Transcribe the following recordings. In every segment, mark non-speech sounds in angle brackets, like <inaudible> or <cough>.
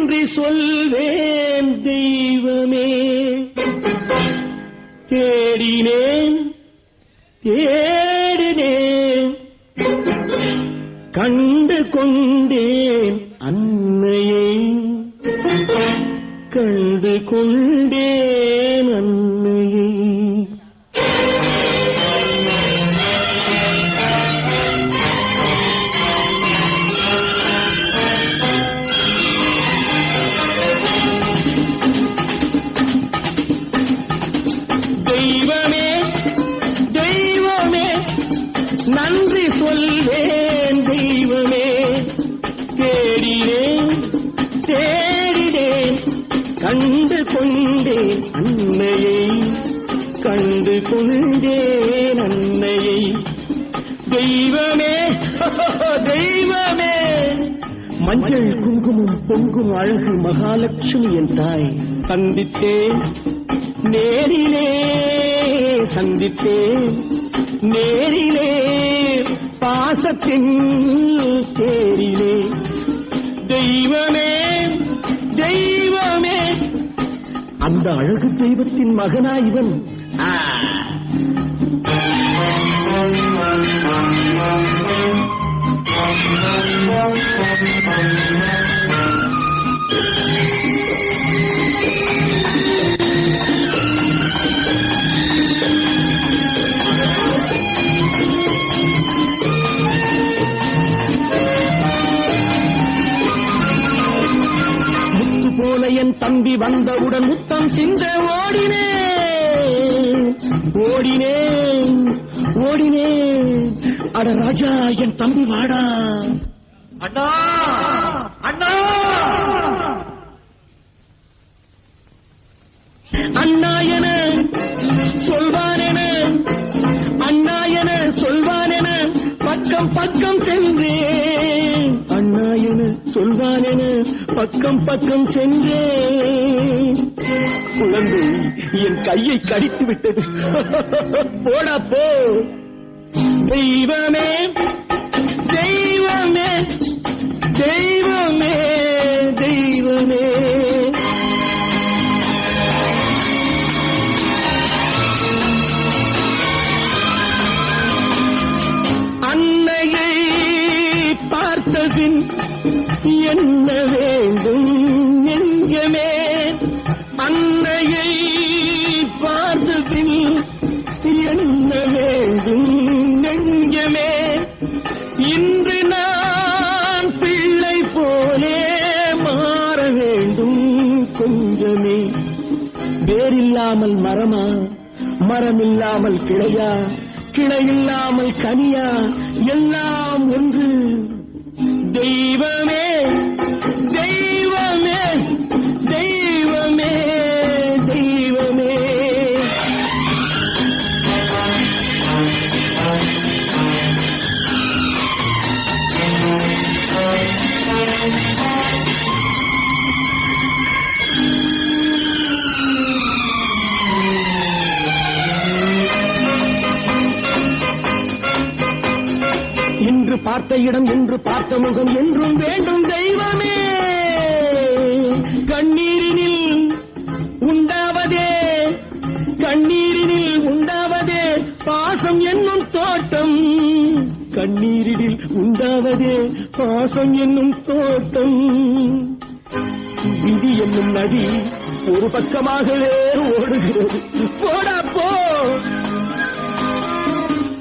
நன்றி சொல்வேன் தெய்வமே. தேடினேன் தேடினேன். கண்டு கொண்டேன் அன்னையை. கண்டு கொண்டேன் கண்டு கொண்டேன் அன்னையை கண்டு கொண்டேன் அன்னையை தெய்வமே <laughs> தெய்வமே. மஞ்சள் குங்குமம் பொங்கும் அழகு மகாலட்சுமி என் தாய். சந்தித்தேன் நேரிலே சந்தித்தேன் நேரிலே பாசத்தின் தேரிலே தெய்வமே. அந்த அழகு தெய்வத்தின் மகனா இவன் ஆ. என் தம்பி வந்தவுடன் முத்தம் சிந்த ஓடினேன் ஓடினேன் ஓடினேன் அட ராஜா என் தம்பி வாடா. அண்ணா அண்ணா. அண்ணா என சொல்வான் என அண்ணா என சொல்வான் என பக்கம் பக்கம் சென்றேன் சொல்வான் என பக்கம் பக்கம் சென்றே குழந்தை என் கையை கடித்து விட்டது. <laughs> போடா போ. தெய்வமே தெய்வமே தெய்வமே தெய்வமே. வேண்டும் நெஞ்சமே. அன்னையை பார்த்தபின் என்ன வேண்டும் நெஞ்சமே. இன்று நான் பிள்ளை போலே மாற வேண்டும் கொஞ்சமே. வேறில்லாமல் மரமா? மரமில்லாமல் கிளையா? கிளையில்லாமல் கனியா? எல்லாம் ஒன்று. தெய்வமே. பார்த்த இடம் என்று பார்த்த முகம் என்றும் வேண்டும் தெய்வமே. கண்ணீரினில் உண்டாவதே கண்ணீரினில் உண்டாவதே பாசம் என்னும் தோட்டம். கண்ணீரில் உண்டாவதே பாசம் என்னும் தோட்டம். விதி என்னும் நதி ஒரு பக்கமாகவே ஓடுகிறது. போடா போ.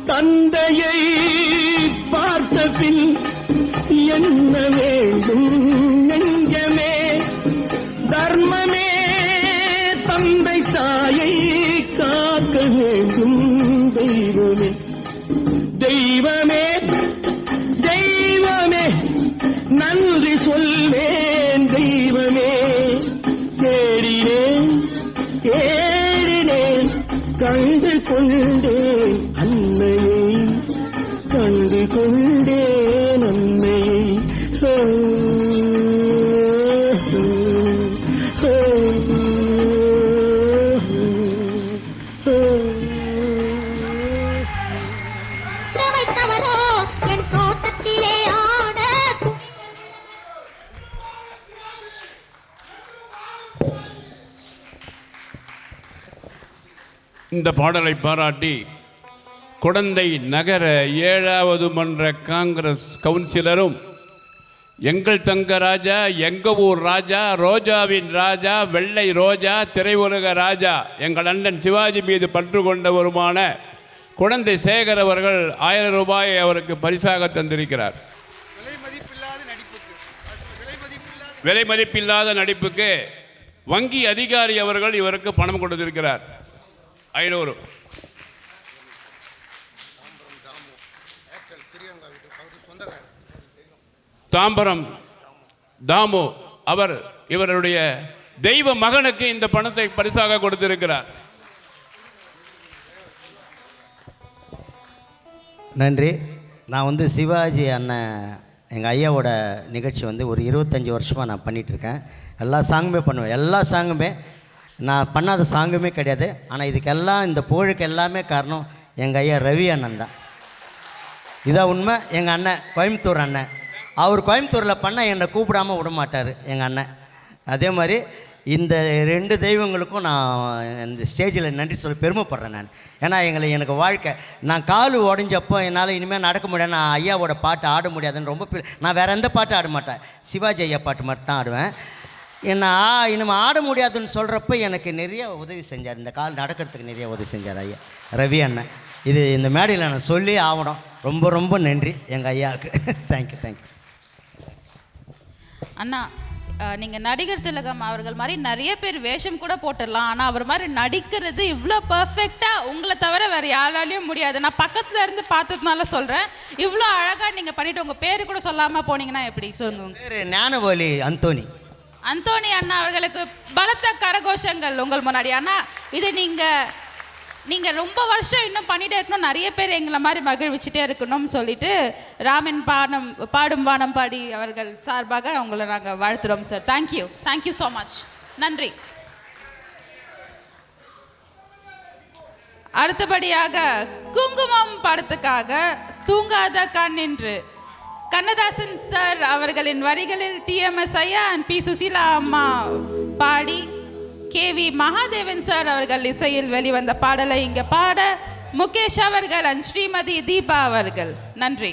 தந்தையை பார் பின் என்ன வேண்டும்? நெஞ்சமே தர்மமே தந்தை தாயை காக்க வேண்டும் தெய்வமே. தெய்வமே தெய்வமே நன்றி சொல்வேன் தெய்வமே. தேடினேன் தேடினேன் கண்டு கொண்டேன். இந்த பாடலை பாராட்டி குடந்தை நகர ஏழாவது மன்ற காங்கிரஸ் கவுன்சிலரும் எங்கள் தங்க ராஜா எங்க ஊர் ராஜா ரோஜாவின் ராஜா வெள்ளை ரோஜா திரையுலக ராஜா எங்கள் அண்ணன் சிவாஜி மீது பற்று கொண்டவருமான குழந்தை சேகர் அவர்கள் ஆயிரம் ரூபாயை அவருக்கு பரிசாக தந்திருக்கிறார். விலை மதிப்பில்லாத நடிப்புக்கு விலை மதிப்பில்லாத நடிப்புக்கு வங்கி அதிகாரி அவர்கள் இவருக்கு பணம் கொடுத்திருக்கிறார். ஐநூறு. தாம்பரம் தாமு அவர் இவருடைய தெய்வ மகனுக்கு இந்த பணத்தை பரிசாக கொடுத்திருக்கிறார். நன்றி. நான் வந்து சிவாஜி அண்ணன் எங்கள் ஐயாவோட நிகழ்ச்சி வந்து ஒரு இருபத்தஞ்சி வருஷமாக நான் பண்ணிகிட்ருக்கேன் எல்லா சாங்குமே பண்ணுவேன். எல்லா சாங்குமே நான் பண்ணாத சாங்குமே கிடையாது. ஆனால் இதுக்கெல்லாம் இந்த புகழுக்கு எல்லாமே காரணம் எங்கள் ஐயா ரவி அண்ணன் தான். இதான் உண்மை? எங்கள் அண்ணன் கோயம்புத்தூர் அண்ணன். அவர் கோயம்புத்தூரில் பண்ண என்னை கூப்பிடாம விட மாட்டார் எங்கள் அண்ணன். அதே மாதிரி இந்த ரெண்டு தெய்வங்களுக்கும் நான் இந்த ஸ்டேஜில் நன்றி சொல்ல பெருமைப்படுறேன் நான். ஏன்னா எங்களை எனக்கு வாழ்க்கை நான் கால் உடஞ்சப்போ என்னால் இனிமேல் நடக்க முடியாது. நான் ஐயாவோட பாட்டு ஆட முடியாதுன்னு ரொம்ப நான் வேறு எந்த பாட்டு ஆட மாட்டேன். சிவாஜி ஐயா பாட்டு மட்டும் தான் ஆடுவேன். என்ன ஆ இனிமேல் ஆட முடியாதுன்னு சொல்கிறப்ப எனக்கு நிறைய உதவி செஞ்சார். இந்த கால் நடக்கிறதுக்கு நிறைய உதவி செஞ்சார் ஐயா. ரவி அண்ணன். இது இந்த மேடையில் நான் சொல்லி ஆகணும். ரொம்ப ரொம்ப நன்றி எங்கள் ஐயாவுக்கு. <laughs> தேங்க்யூ தேங்க்யூ அண்ணா அஹ், நீங்க நடிகர் திலகம் அவர்கள் மாதிரி நிறைய பேர் வேஷம் கூட போட்டுடலாம். ஆனா அவர் மாதிரி நடிக்கிறது இவ்வளோ பர்ஃபெக்டா உங்களை தவிர வேற யாராலையும் முடியாது. நான் பக்கத்துல இருந்து பார்த்ததுனால சொல்றேன். இவ்வளோ அழகா நீங்க பண்ணிட்டு உங்க பேரு கூட சொல்லாம போனீங்கன்னா எப்படி சொல்லுங்க. பேர் ஞானவழி அந்தோனி அந்தோணி அண்ணா அவர்களுக்கு பலத்த கரகோஷங்கள் உங்கள் முன்னாடி. அண்ணா இது நீங்கள் நீங்கள் ரொம்ப வருஷம் இன்னும் பண்ணிட்டே இருக்கணும். நிறைய பேர் எங்களை மாதிரி மகிழ்விச்சுட்டே இருக்கணும்னு சொல்லிட்டு ராமன் பாடம் பாடும் வானம் பாடி அவர்கள் சார்பாக உங்களை நாங்கள் வாழ்த்துறோம் sir thank you thank you so much நன்றி. அடுத்தபடியாக குங்குமம் படத்துக்காக தூங்காத கண் நின்று. கண்ணதாசன் சார் அவர்களின் வரிகளில் டிஎம்எஸ் ஐயா அண்ட் பி சுசீலா அம்மா பாடி கேவி மகாதேவன் சார் அவர்கள் இசையில் வெளிவந்த பாடலை இங்கே பாட முகேஷ் அவர்கள் அண்ட் ஸ்ரீமதி தீபா அவர்கள். நன்றி.